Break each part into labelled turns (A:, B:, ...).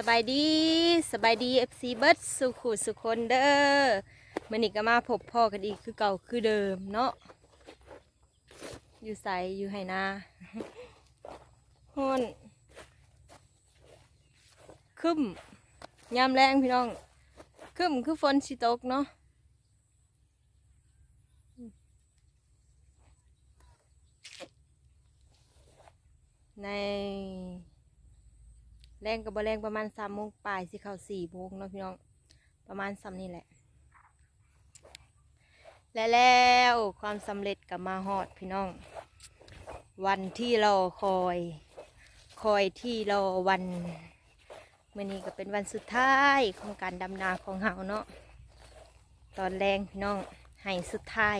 A: สบายดีสบายดีเอฟซีเบิร์ดสุขุสุคนเด้อมื่อนี้ก็มาพบพ่อกันอีกคือเก่าคือเดิมเนาะอยู่ใสอยู่ไหนาฮอนคึมยามแรงพี่น้องคึมคือฝนสิตกเนาะใน รงกับบแรงประมาณสามโมงปลายสิเขาสี่โมงเนาะพี่น้อง ประมาณซ้ำนี่แหละ และแล้วความสำเร็จกับมาฮอดพี่น้อง วันที่เราคอย คอยที่เราวันมื่อนี้ก็เป็นวันสุดท้ายของการดำนาของเฮาเนาะตอนแรงพี่น้องให้สุดท้าย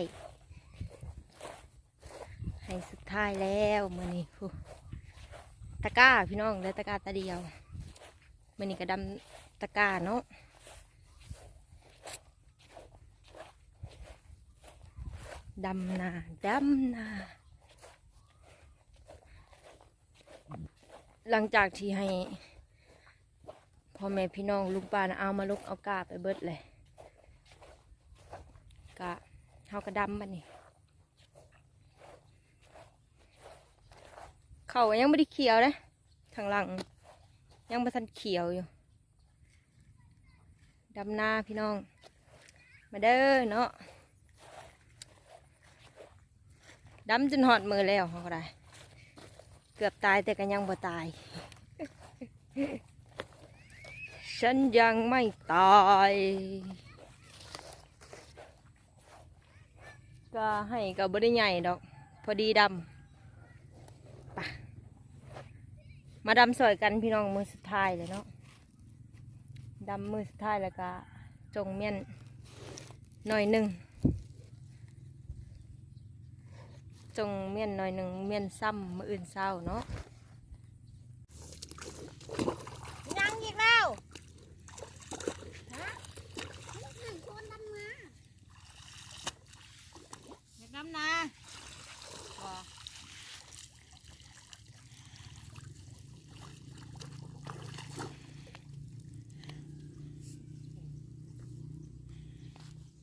A: ให้สุดท้ายแล้วมื่อนี้ ตะกร้าพี่น้องและตะกร้าตะเดียวมื่อนี้ก็ดำตะกร้าเนาะดำนาดำนาหลังจากที่ให้พ่อแม่พี่น้องลุงป้านะเอามาลุกเอากาไปเบิดเลยกะเฮากระดำบันนี่ เขายังไม่ได้เขียวเลยทางหลัง ยังไม่ทันเขียวอยู่ดำหน้าพี่น้อง มาเด้อเนาะดำจนหอดมือแล้วเขาก็ได้ เกือบตายแต่ก็ยังบ่ตาย ฉันยังไม่ตายก็ให้กับ่ได้ใหญ่ดอก พอดีดำไปะ มาดำสวยกันพี่น้องมือสุดท้ายเลยเนาะดำมือสุดท้ายแล้วก็จงเมียนหน่อยหนึ่งจงเมียนหน่อยหนึ่งเมียนซ้ำมืออื่นเศร้าเนาะยังอีกแล้วอยากดำนาบ่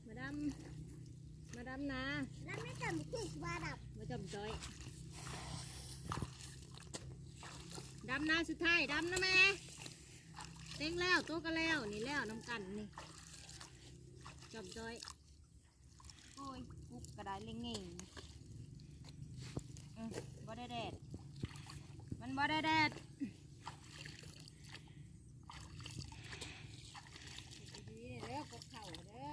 A: มาดำมาดำนา
B: แล้วไม่จำคิดว่าดับ
A: มาจำจอย ดำนาสุดท้ายดำนะแม่เต็งแล้วโตก็แล้วนี่แล้วน้ำกันนี่จบจอยโอ้ยกุ๊กกระไดเล่งเง่งอืมบ่ได้แดดมันบ่ได้แดดๆเด้อกับเข่าเด้อ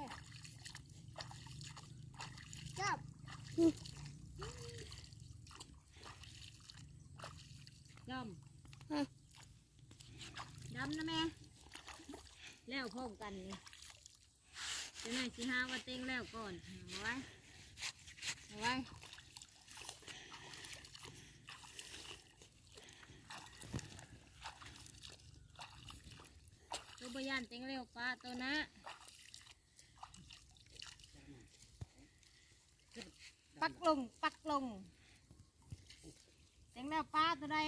B: จับ
A: จอมดำนะแม่ แล้วพ ร้อมกันนี่จะไหนสิหาว่าเต็งแล้วก่อนเอาไว้เอาไว้ตัวบยานเต็งเร็วป้าตัวนะปักลงปักลงเต็งแล้วป้าตัวใด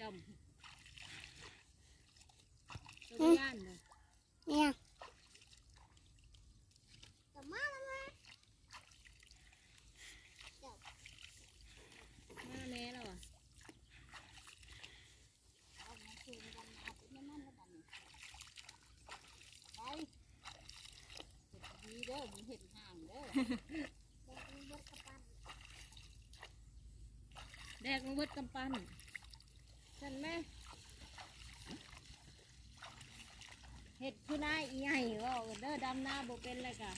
A: จอมตัวบยานเลย
B: เนี่ยจับมาแล้วไหม
A: มาแม่แล้วอะ
B: เอามาคืนกันเอาไปนั่มันแล้วกันไปดีเด้อมึงเห็นห่างเด้อเด็กมึงเบิดกำปั้น
A: แดกลงเบิดกำปั้นฉันแม่ เห็ดคือหน้าอีใหญ่ว่าเด้อดำหน้าบ่เป็นเลยกะ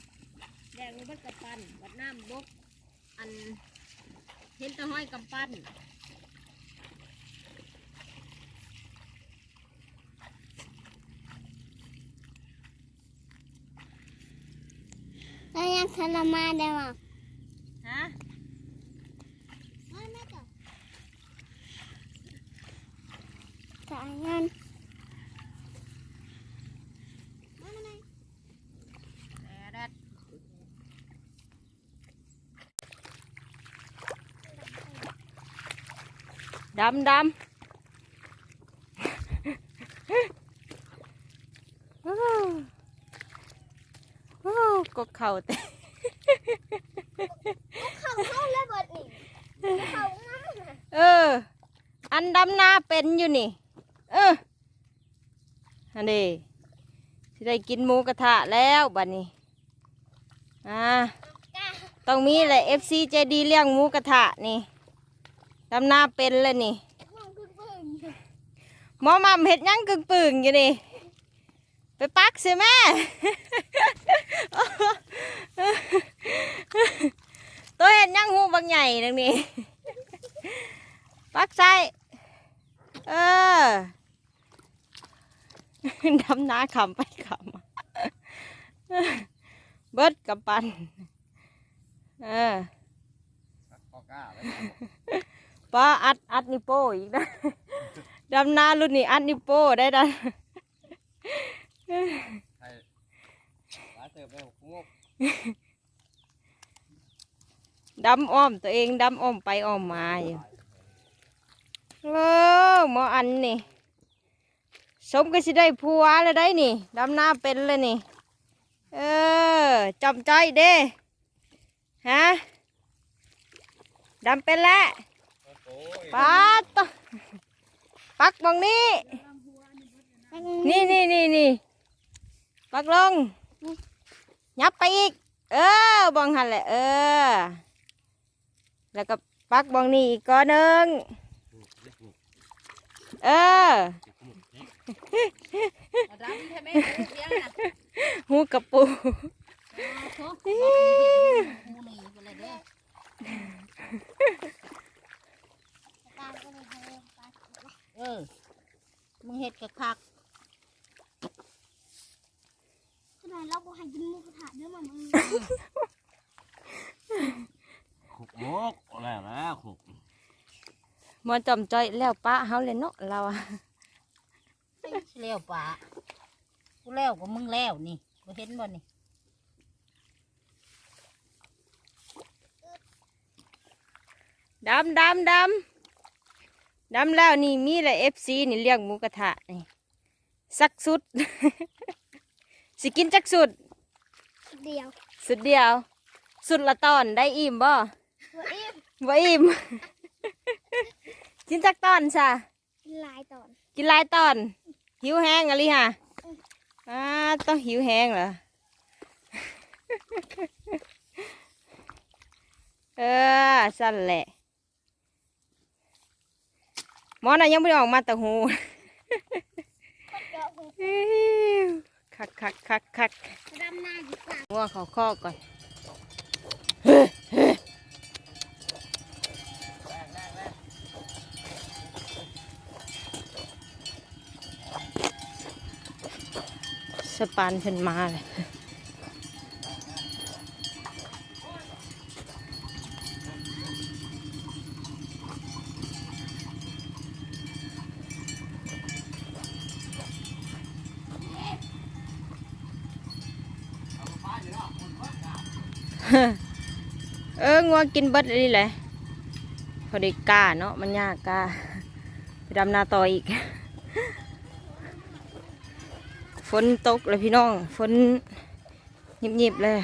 A: แดกลงเบิดกำปั้นบัดน้ำบกอันเห็นแตะห้อยกำปั้น
B: แล้วยังทรมานได้มั้ง
A: ฮะ
B: ไม่ไม่จับสายเงิน ดำ
A: ดำโอ้ก็เข่าแต่
B: เข่าเข้าแล้วบดนี่เข่าง่าย
A: เออ อันดำนาเป็นอยู่นี่ เอออันนี้ที่ได้กินหมูกระทะแล้วบัดนี้ อ่า ต้องมีแหละเอฟซีใจดีเลี้ยงหมูกระทะนี่ ดำนาเป็นเลยนี่
B: ห้อ
A: หมอมามเห็ดยังกึ่งปึ่งอยู่นี่ ไปปักสิแม่ ตัวเห็ดยังหูบางใหญ่ดังนี้ ปักใส่เออดำนาขำไปขำมาเบิดกับปัน เออ
C: พอกล้า
A: ป้าอัดอัดนิโป้อีกนะดำนารุ่นนี้อัดนิโป้ได้ดัน
C: ใครหลาเติบเลยหกงก
A: ดำอ้อมตัวเองดำอ้อมไปอ้อมมาอยู่เออหมออันนี่สมก็สิได้ผัวแล้วได้นี่ดำนาเป็นเลยนี่ เออจำใจเด้ฮะดำเป็นแล้ว ปัดตะปักบองนี้ นี่นี่นี่นี่ปักลงยับไปอีก เออบองหันแหละเออ แล้วก็ปักบองนี้อีกก้อนหนึ่งเออ
B: ดำใช่ไหมเสียงน่ะ
A: หูกระปู
B: โอ้โหหูหนีไป เออ มึงเห็ดกะคัก
D: ขนาดเราก็ให้กินหมูกระทะเด้อมามึง
C: ขุกงกอะไรนะขุก
A: หมอจอมจ้อยแล้วป้าเฮาเลยเนาะเราอะ
B: เลี้ยวป่ากูแล้วก็มึงแล้วนี่กูเห็นบ่นี่
A: ดำดำดำ ดำแล้วนี่มีแหละเอฟซีนี่เลี้ยงหมูกระทะนี่สักสุด สิกินจักสุด
D: เดียว
A: สุดเดียว สุดละตอนได้อิ่มบ่
D: ว่าเอ๊ะ
A: บ่อิ่ม กินจักตอนซะ
D: กินหลายตอน
A: กินหลายตอน หิวแห้งอะไรฮะอ่าต้องหิวแห้งเหรอ เออสั่นแหละห มอน่ะยังไม่ได้ออกมาแต่หู
D: เจาะหู
A: อิ๊วคักคักคักคัก
D: ดำนาอยู่กลาง
A: งัวเขาข้อก่อนสปานเพิ่นมาเลย เอองัวกินเบิดนี่แหละพอดีกล้าเนาะมันยากกล้าไปดำนาต่ออีก ฝนตกเลยพี่น้อง ฝนหยิบๆเลย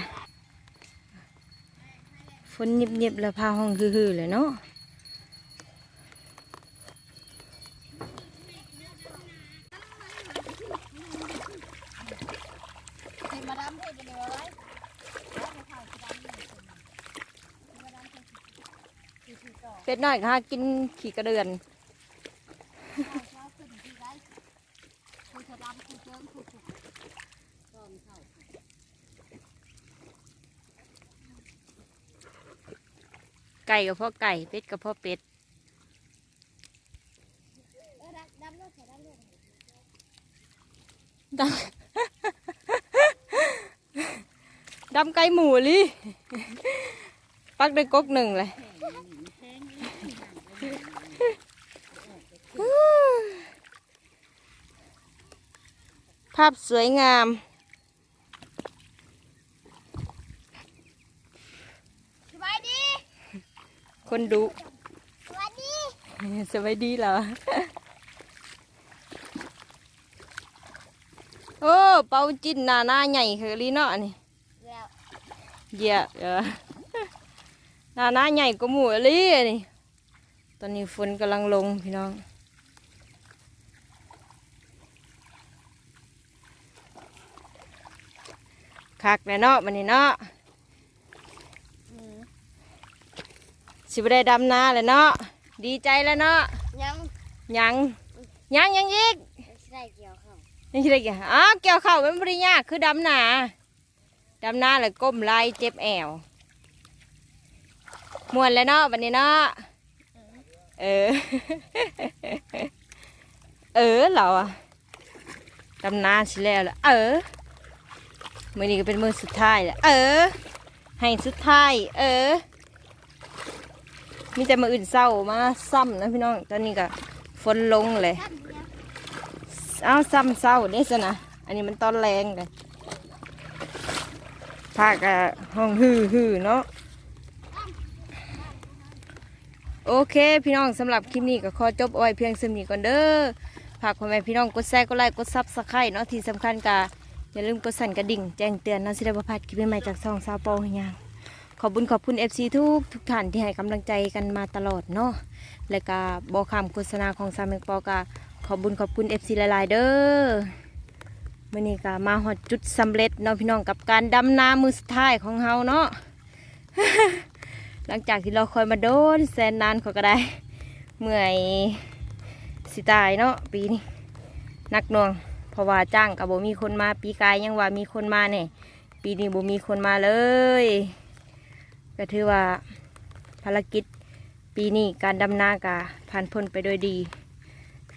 A: ฝนหยิบๆเลยพาห้องฮือๆเลยเนาะ
B: ให้มาดำให้ไปเลยไว้
A: เป็ดน้อยก็หากินขี่กระเดือนไก่กับพ่อไก่เป็ดกับพ่อเป็ด
D: ดำดำรถใส่ดำรถ
A: ดำดำไก่หมูลิปักด้วยกกหนึ่งเลยาพสวยงาม
D: สบายดี
A: คนดู
D: สวัสดี
A: สวัสดีเหรอ โอ้ เป่าจินหนาหน้าใหญ่คือลีเนาะนี่
D: แล้ว
A: เหยียบเออหน้าหน้าใหญ่กว่าหมูอหลีนี่ ตอนนี้ฝนกำลังลงพี่น้อง คักแน่เนาะมันนี่เนาะสิบได้ดำนาเลยเนาะดีใจแล้วเนาะ
D: ยัง
A: ยังยังยังอีก
D: ใส่เกี่ยวเขา
A: นี่ใช่กี่อ๋อเกี่ยวข้าวมันบริยากคือดำนาดำนาเลยก้มไหลเจ็บแอวมวนแล้วเนาะวันนี้เนาะเออ เออเราอะดำนาสิแล้วล่ะเออ มือนี้ก็เป็นมือสุดท้ายแล้วเออ ให้สุดท้าย เออ มีแต่มาอื่นเศร้ามาซ้ำนะพี่น้อง ตอนนี้ก็ฝนลงเลย เอาซ้ำเศร้าเนี่สนะ อันนี้มันตอนแรงเลยภาคอะห้องฮือฮือเนาะ โอเค พี่น้องสำหรับคลิปนี้ก็ขอจบเอาไว้เพียงสำนี้ก่อนเด้อฝากพ่อแม่พี่น้องกดแชร์กดไลค์กดซับสไครต์เนาะที่สำคัญก็ อย่าลืมกดสั่นกระดิ่งแจ้งเตือนนาะสิได้บ่พลาดคลิปใหม่จากซองซาโปให้ยังขอบคุญขอบคุณ FC ทุกทุกท่านที่ให้กำลังใจกันมาตลอดเนาะแล้วก็บอกคำโฆษณาของซาเมกปอก็ขอบคุญขอบคุณ FC หลายๆเด้อมื่อนี้ก็มาหอดจุดสำเร็จเนาะพี่น้องกับการดำนามือสุดท้ายของเฮาเนาะหลังจากที่เราคอยมาโดนแสนนานเขาก็ได้ เมื่อยสิตายเนาะปีนี้นักหน่วง เพราะว่าจ้างกับบมีคนมาปีกายยังว่ามีคนมาเนี่ยปีนี้บมีคนมาเลย ก็ถือว่าภารกิจปีนี้การดำนากาผ่านพ้นไปโดยดี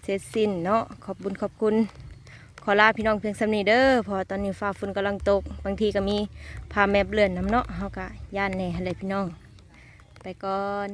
A: เสร็จสิ้นเนาะขอบบุญขอบคุณ ขอลาพี่น้องเพียงสำนีเด้อพอตอนนี้ฟ้าฝนกำลังตก บางทีก็มีพาแมบเลื่อนน้ำเนาะเฮากะย่านแหน่อะไรพี่น้อง ไปก่อน